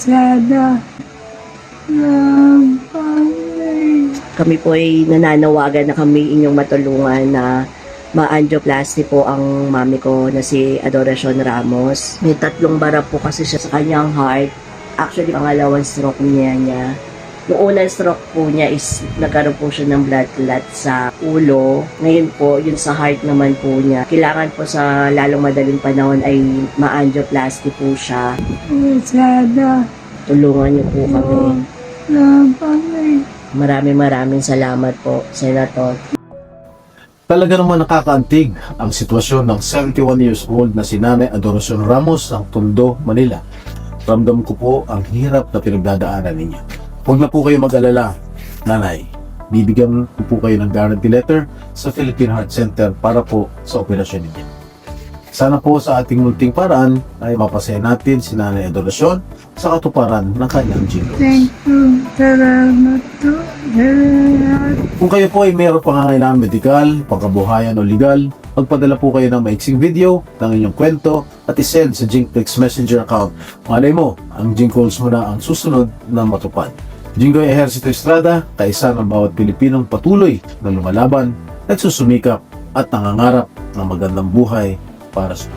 Sana. Kami po ay nananawagan na kami inyong matulungan na ma-angioplasty po ang mami ko na si Adoracion Ramos. May tatlong bara po kasi siya sa kanyang heart. Actually, pangalawang stroke niya niya. Yung unang stroke po niya is nagkaroon po siya ng blood clot sa ulo. Ngayon po, yun sa heart naman po niya. Kailangan po sa lalong madaling panahon ay ma-angioplasty po siya. Sana Tulungan niyo po kami. ng pangay. Maraming maraming salamat po, Senator. Talaga naman nakakaantig ang sitwasyon ng 71 years old na si Nanay Adoracion Ramos ng Tondo, Manila. Ramdam ko po ang hirap na pinagdadaanan ninyo. Huwag na po kayo mag-alala, Nanay. Bibigyan ko po kayo ng guarantee letter sa Philippine Heart Center para po sa operasyon ninyo. Sana po sa ating munting paraan ay mapasaya natin si Nanay Adoracion sa katuparan ng kanyang jingo. Thank you. Salamat po. Salamat. Kung kayo po ay mayroong pangangailangan medikal, pangkabuhayan o legal, magpadala po kayo ng maiksing video ng inyong kwento at isend sa Jinkflix Messenger account. Malay mo, ang Jink calls mo na ang susunod na matupad. Jingoy Ejercito Estrada, kaisa ng bawat Pilipinong patuloy na lumalaban, nagsusumikap at nangangarap ng magandang buhay para sa